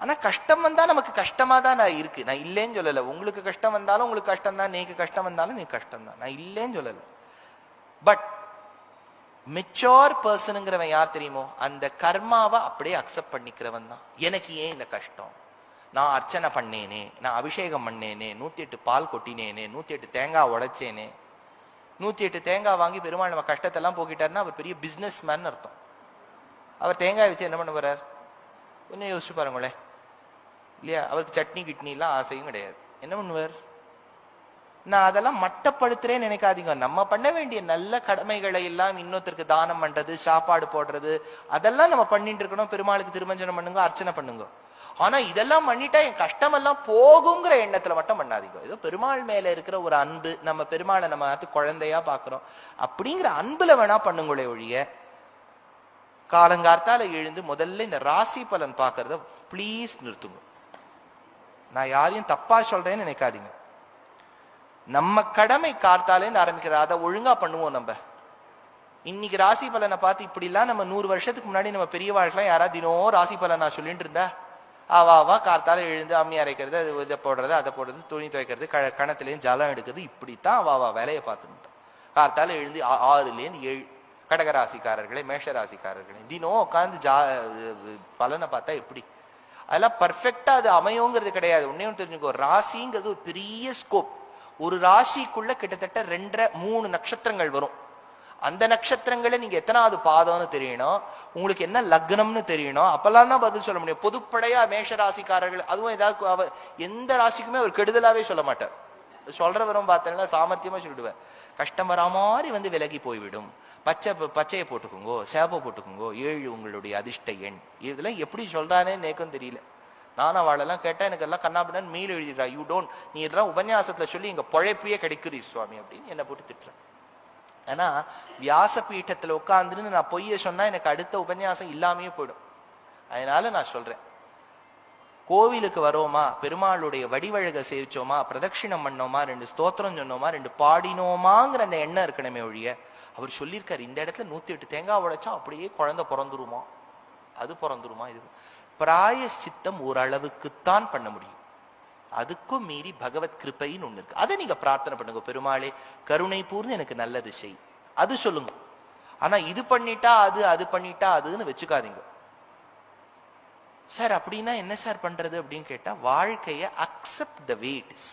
ஆனா கஷ்டம் வந்தா நமக்கு கஷ்டமா தான் நான் இருக்கு. நான் இல்லைன்னு சொல்லல. உங்களுக்கு கஷ்டம் வந்தாலும் உங்களுக்கு கஷ்டம் தான் நீக்கு கஷ்டம் வந்தாலும் நீ கஷ்டம் தான் நான் இல்லைன்னு சொல்லல. பட் மெச்சோர் பர்சனுங்கிறவன் யார் தெரியுமோ அந்த கர்மாவை அப்படியே அக்செப்ட் பண்ணிக்கிறவன் தான். எனக்கு ஏன் இந்த கஷ்டம்? நான் அர்ச்சனை பண்ணேனே நான் அபிஷேகம் பண்ணேனே நூத்தி எட்டு பால் கொட்டினேனே நூத்தி எட்டு தேங்காய் உடைச்சேனே. நூத்தி எட்டு தேங்காய் வாங்கி பெருமாள் நம்ம கஷ்டத்தெல்லாம் போக்கிட்டாருன்னா அவர் பெரிய பிசினஸ் மேன் அர்த்தம். அவர் தேங்காய் வச்சு என்ன பண்ண போறார்? கொஞ்சம் யோசிச்சு பாருங்களேன். இல்லையா? அவருக்கு சட்னி கிட்னிலாம் ஆசையும் கிடையாது. என்ன பண்ணுவார்? நான் அதெல்லாம் மட்டப்படுத்துறேன்னு நினைக்காதீங்க. நம்ம பண்ண வேண்டிய நல்ல கடமைகளை எல்லாம் இன்னொருத்தருக்கு தானம் பண்றது சாப்பாடு போடுறது அதெல்லாம் நம்ம பண்ணிட்டு இருக்கணும். பெருமாளுக்கு திருமஞ்சனம் பண்ணுங்க அர்ச்சனை பண்ணுங்க. ஆனா இதெல்லாம் பண்ணிட்டா என் கஷ்டம் எல்லாம் போகுங்கிற எண்ணத்துல மட்டும் பண்ணாதீங்க. ஏதோ பெருமாள் மேல இருக்கிற ஒரு அன்பு நம்ம பெருமாளை நம்ம பார்த்து குழந்தையா பாக்குறோம் அப்படிங்கிற அன்புல வேணா பண்ணுங்களே ஒழிய காலங்கார்த்தால எழுந்து முதல்ல இந்த ராசி பலன் பாக்குறத ப்ளீஸ் நிறுத்துங்க. நான் யாரையும் தப்பா சொல்றேன்னு நினைக்காதீங்க. நம்ம கடமை கார்த்தாலே இருந்து ஆரம்பிக்கிறது அதை ஒழுங்கா பண்ணுவோம் நம்ம. இன்னைக்கு ராசி பலனை பார்த்து இப்படிலாம் நம்ம நூறு வருஷத்துக்கு முன்னாடி நம்ம பெரிய வாழ்க்கைலாம் யாராவது தினம் ராசி பலன் நான் சொல்லிட்டு இருந்தா ஆவா ஆவா கார்த்தால எழுந்து அம்மி அரைக்கிறது அது இதை போடுறது அதை போடுறது துணி துவைக்கிறது க கணத்துலேயும் ஜலம் எடுக்கிறது இப்படித்தான் அவா வா வேலையை பார்த்துருந்தான் கார்த்தால எழுந்து ஆறுலேருந்து ஏழு கடக ராசிக்காரர்களே மேஷ ராசிக்காரர்களே தினம் உட்காந்து ஜா பலனை பார்த்தா எப்படி? அதெல்லாம் பர்ஃபெக்டா அது அமையுங்கிறது கிடையாது. ஒன்னே ஒன்று தெரிஞ்சுக்கோ. ராசிங்கிறது ஒரு பெரிய ஸ்கோப் ஒரு ராசிக்குள்ள கிட்டத்தட்ட ரெண்டரை மூணு நட்சத்திரங்கள் வரும். அந்த நட்சத்திரங்களை நீங்க எத்தனாவது பாதம்னு தெரியணும். உங்களுக்கு என்ன லக்னம்னு தெரியணும். அப்பெல்லாம் தான் பதில் சொல்ல முடியும். பொதுப்படையா மேஷ ராசிக்காரர்கள் அதுவும் ஏதாவது எந்த ராசிக்குமே அவர் கெடுதலாவே சொல்ல மாட்டார். சொல்றவரும் பார்த்தேன்னா சாமர்த்தியமா சொல்லிடுவேன். கஷ்டம் வரா மாதிரி வந்து விலகி போய்விடும். பச்சை பச்சையை போட்டுக்குங்கோ சேப்பை போட்டுக்குங்கோ ஏழு உங்களுடைய அதிர்ஷ்ட எண். இதெல்லாம் எப்படி சொல்றானே நேக்கும் தெரியல. நானும் அவளெல்லாம் கேட்டா எனக்கு எல்லாம் கண்ணாபிடன் மீள் எழுதிடுறா. யூ டோன்ட் நீ எல்லாம் உபன்யாசத்துல சொல்லி இங்க பொழைப்பையே கிடைக்குது சுவாமி அப்படின்னு என்ன போட்டு திட்டுறேன் ஆனா வியாச பீட்டத்துல உட்காந்துருன்னு நான் பொய்ய சொன்னா எனக்கு அடுத்த உபன்யாசம் இல்லாமையே போயிடும். அதனால நான் சொல்றேன். கோவிலுக்கு வரோமா பெருமாளுடைய வடிவழக சேவிச்சோமா பிரதட்சிணம் பண்ணோமா ரெண்டு ஸ்தோத்திரம் சொன்னோமா ரெண்டு பாடினோமாங்கிற அந்த எண்ணம் இருக்கணுமே ஒழிய அவர் சொல்லியிருக்காரு இந்த இடத்துல நூத்தி எட்டு தேங்காய் உடைச்சா அப்படியே குழந்தை பிறந்துருமா? அது பிறந்துருமா இது? பிராயஷ்சித்தம் ஓரளவுக்குத்தான் பண்ண முடியும். அதுக்கும் மீறி பகவத் கிருப்பைன்னு ஒண்ணு இருக்கு. அதை நீங்க பிரார்த்தனை பண்ணுங்க பெருமாளே கருணை பூர்ந்து எனக்கு நல்லது செய். அது சொல்லுங்க. ஆனா இது பண்ணிட்டா அது அது பண்ணிட்டா அதுன்னு வச்சுக்காதீங்க. சார் அப்படின்னா என்ன சார் பண்றது அப்படின்னு கேட்டா வாழ்க்கைய accept the way it is